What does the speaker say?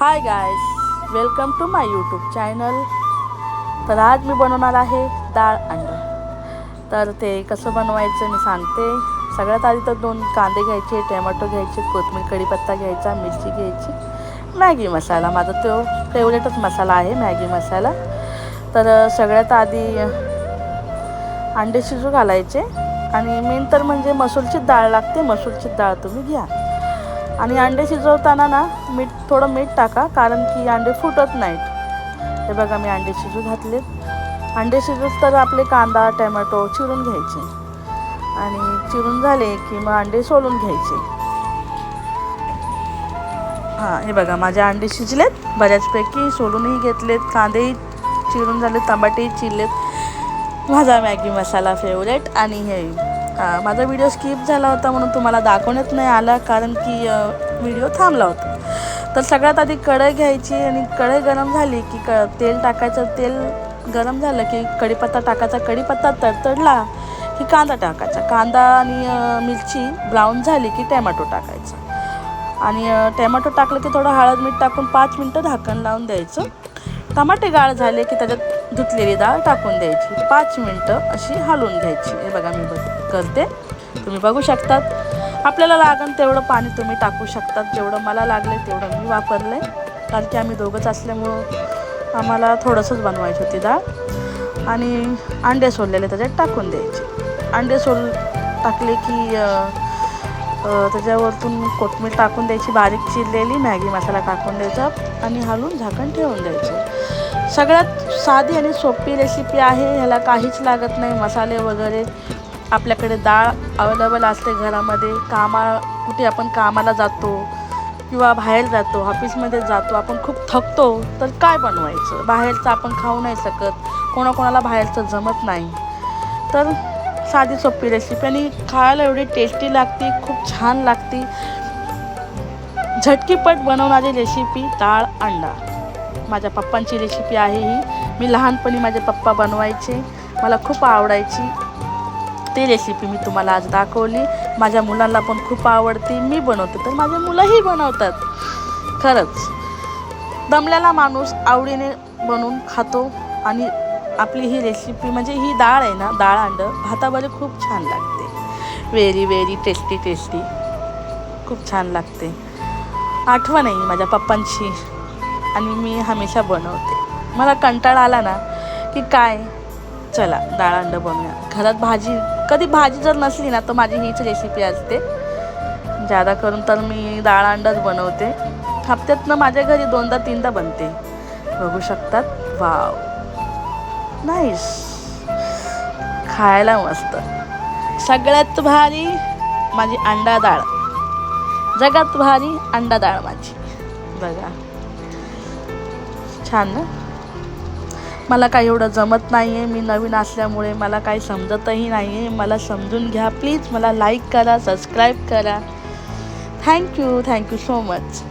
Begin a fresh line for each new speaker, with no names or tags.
Hi guys welcome to my YouTube channel तर आज मी बनवणार आहे डाळ अंडा. तर ते कसं बनवायचं मी सांगते. सगळ्यात आधी तर दोन कांदे घ्यायचे टोमॅटो घ्यायचे कोथमीर कढीपत्ता घ्यायचा मिरची घ्यायची मॅगी मसाला. माझा तो फेवरेटच मसाला आहे मॅगी मसाला. तर सगळ्यात आधी अंडे शिजू घालायचे. आणि मेन तर म्हणजे मसूरची डाळ लागते मसूरची डाळ तुम्ही घ्या. आणि अंडे शिजवताना ना मीठ थोडं मीठ टाका कारण की अंडे फुटत नाहीत. हे बघा मी अंडे शिजू घातलेत. अंडे शिजूच तर आपले कांदा टमॅटो चिरून घ्यायचे. आणि चिरून झाले की मग अंडे सोलून घ्यायचे. हां हे बघा माझे अंडे शिजलेत. बऱ्याचपैकी सोलूनही घेतलेत. कांदेही चिरून झाले टमाटेही चिरलेत. माझा मॅगी मसाला फेवरेट आणि हे हां माझा व्हिडिओ स्किप झाला होता म्हणून तुम्हाला दाखवण्यात नाही आला कारण की व्हिडिओ थांबला होता. तर सगळ्यात आधी कढई घ्यायची आणि कढई गरम झाली की क तेल टाकायचं तेल गरम झालं की कढीपत्ता टाकायचा कढीपत्ता तडतडला की कांदा टाकायचा. कांदा आणि मिरची ब्राऊन झाली की टॅमॅटो टाकायचा. आणि टॅमॅटो टाकलं की थोडं हळद मीठ टाकून पाच मिनटं झाकण लावून द्यायचं. टमाटे गाळ झाले की त्याच्यात धुतलेली डाळ टाकून द्यायची. पाच मिनटं अशी हलवून घ्यायची. हे बघा मी बघ करते. तुम्ही बघू शकतात. आपल्याला लागेल तेवढं पाणी तुम्ही टाकू शकतात. जेवढं मला लागलं तेवढं मी वापरलं आहे कारण की आम्ही दोघंच असल्यामुळं आम्हाला थोडंसंच बनवायची होती डाळ. आणि अंडे सोललेले त्याच्यात टाकून द्यायचे. अंडे सोल टाकले की त्याच्यावरतून कोथमीर टाकून द्यायची बारीक चिरलेली मॅगी मसाला टाकून द्यायचा आणि हलून झाकण ठेवून द्यायचं. सगळ्यात साधी आणि सोपी रेसिपी आहे. ह्याला काहीच लागत नाही. मसाले वगैरे आपल्याकडे डाळ अवेलेबल असते घरामध्ये कामा कुठे आपण कामाला जातो किंवा बाहेर जातो ऑफिसमध्ये जातो आपण खूप थकतो तर काय बनवायचं? बाहेरचं आपण खाऊ नाही शकत कोणाकोणाला बाहेरचं जमत नाही. तर साधी सोपी रेसिपी आणि खायला एवढी टेस्टी लागते खूप छान लागते. झटकीपट बनवणारी रेसिपी डाळ अंडा. माझ्या पप्पांची रेसिपी आहे ही. मी लहानपणी माझे पप्पा बनवायचे. मला खूप आवडायची. ती रेसिपी मी तुम्हाला आज दाखवली. माझ्या मुलांना पण खूप आवडते. मी बनवते तर माझे मुलंही बनवतात. खरंच. दमलेला माणूस आवडीने बनवून खातो आणि आपली ही रेसिपी म्हणजे ही डाळ आहे ना डाळ अंड भातामध्ये खूप छान लागते. व्हेरी व्हेरी टेस्टी टेस्टी खूप छान लागते. आठवण आहे माझ्या पप्पांची. आणि मी हमेशा बनवते. मला कंटाळा आला ना की काय? चला डाळ अंडं बनवूया. घरात भाजी कधी भाजी जर नसली ना तर माझी हीच रेसिपी असते. जादा करून तर मी डाळ अंडच बनवते. हप्त्यातनं माझ्या घरी दोनदा तीनदा बनते. बघू शकतात? वाव. नाईस खायला मस्त. सगळ्यात भारी माझी अंडा डाळ. जगात भारी अंडा डाळ माझी. बघा. छान ना? मला काही एवढं जमत नाही आहे मी नवीन असल्यामुळे मला काही समजतही नाही आहे मला समजून घ्या प्लीज. मला लाईक करा सबस्क्राईब करा. Thank you thank you so much